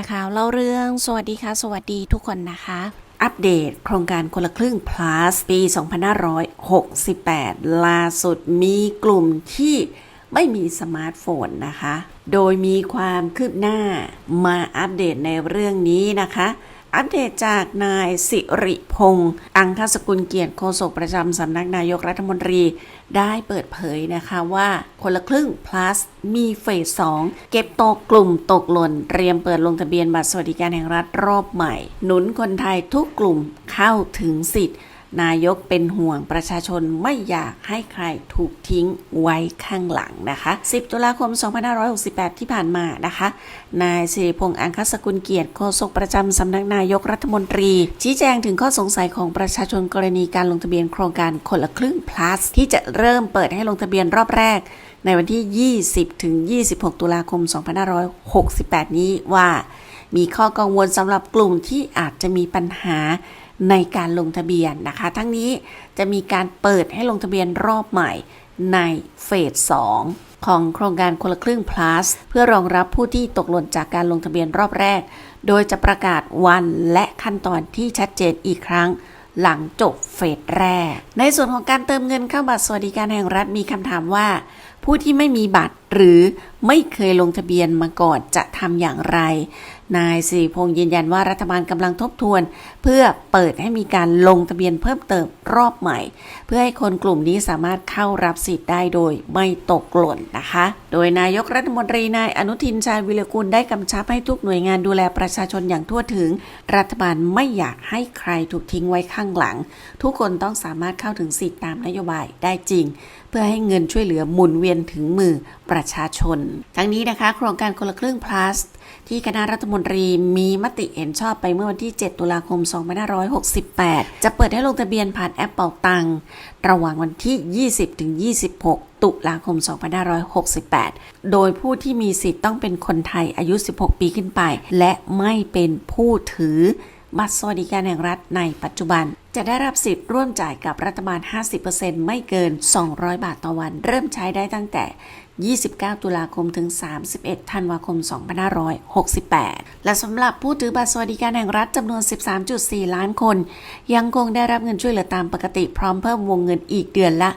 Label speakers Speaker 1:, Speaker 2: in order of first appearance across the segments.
Speaker 1: ร์ข่าวเล่าเรื่อง สวัสดีค่ะ สวัสดีทุกคนนะคะ อัปเดตโครงการคนละครึ่ง plus ปี 2568 ล่าสุดมีกลุ่มที่ไม่มีสมาร์ทโฟนนะคะ โดยมีความคืบหน้ามาอัปเดตในเรื่องนี้นะคะ อัปเดตจากนายสิริพงษ์อังคสกุลเกียรติโฆษกประจำสำนักนายกรัฐมนตรี ได้เปิดเผยนะคะว่าคนละครึ่ง plus มีเฟส 2 เก็บตกกลุ่มตกหล่นเตรียมเปิดลงทะเบียนบัตรสวัสดิการแห่งรัฐรอบใหม่ หนุนคนไทยทุกกลุ่มเข้าถึงสิทธิ์ นายกเป็นห่วงประชาชนไม่อยากให้ใครถูกทิ้งไว้ข้างหลังนะคะ 10 ตุลาคม 2568 ที่ผ่านมานะคะ นายสิริพงษ์อังคสกุลเกียรติโฆษกประจำสำนักนายกรัฐมนตรี ชี้แจงถึงข้อสงสัยของประชาชนกรณีการลงทะเบียนโครงการคนละครึ่ง plus ที่จะเริ่มเปิดให้ลงทะเบียนรอบแรก ในวันที่ 20 ถึง 26 ตุลาคม 2568 นี้ว่า มีข้อกังวลสำหรับกลุ่มที่อาจจะมีปัญหาในการลงทะเบียนนะคะ ทั้งนี้จะมีการเปิดให้ลงทะเบียนรอบใหม่ในเฟส 2 ของโครงการคนละครึ่ง plus เพื่อรองรับผู้ที่ตกหล่นจากการลงทะเบียนรอบแรก โดยจะประกาศวันและขั้นตอนที่ชัดเจนอีกครั้งหลังจบเฟสแรก ในส่วนของการเติมเงินเข้าบัตรสวัสดิการแห่งรัฐมีคำถามว่า ผู้ที่ไม่มีบัตร หรือไม่เคยลงทะเบียนมาก่อนจะทำอย่างไร นายสิริพงษ์ยืนยันว่ารัฐบาลกำลังทบทวน เพื่อเปิดให้มีการลงทะเบียนเพิ่มเติมรอบใหม่ เพื่อให้คนกลุ่มนี้สามารถเข้ารับสิทธิ์ได้โดยไม่ตกหล่นนะคะ โดยนายกรัฐมนตรีนายอนุทินชาญวิรกุลได้กำชับให้ทุกหน่วยงานดูแลประชาชนอย่างทั่วถึง รัฐบาลไม่อยากให้ใครถูกทิ้งไว้ข้างหลัง ทุกคนต้องสามารถเข้าถึงสิทธิ์ตามนโยบายได้จริง เพื่อให้เงินช่วยเหลือหมุนเวียนถึงมือ ประชาชน ทั้งนี้นะคะ โครงการคนละครึ่ง plus ที่คณะรัฐมนตรีมีมติเห็นชอบไปเมื่อวันที่ 7 ตุลาคม 2568 จะเปิดให้ลงทะเบียนผ่านแอปเป่าตังระหว่างวันที่ 20 ถึง 26 ตุลาคม 2568 โดยผู้ที่มีสิทธิ์ต้องเป็นคนไทยอายุ 16 ปีขึ้นไป และไม่เป็นผู้ถือ บัตรสวัสดิการแห่งรัฐในปัจจุบัน จะได้รับสิทธิ์ร่วมจ่ายกับรัฐบาล 50%ไม่เกิน 200 บาทต่อวัน เริ่มใช้ได้ตั้งแต่ 29 ตุลาคมถึง 31 ธันวาคม 2568 และสำหรับผู้ถือบัตรสวัสดิการแห่งรัฐจำนวน 13.4 ล้านคน ยังคงได้รับเงินช่วยเหลือตามปกติพร้อมเพิ่มวงเงินอีกเดือนละ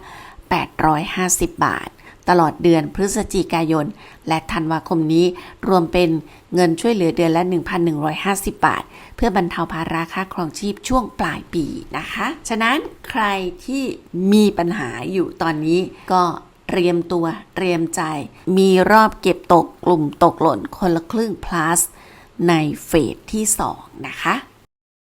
Speaker 1: 850 บาท ตลอดเดือนพฤศจิกายน และธันวาคมนี้รวมเป็นเงินช่วยเหลือเดือนละ 1,150 บาท เพื่อบรรเทาภาระค่าครองชีพช่วงปลายปีนะคะ ฉะนั้นใครที่มีปัญหาอยู่ตอนนี้ก็เตรียมตัวเตรียมใจ มีรอบเก็บตกกลุ่มตกหล่นคนละครึ่ง plus ในเฟสที่ 2 นะคะ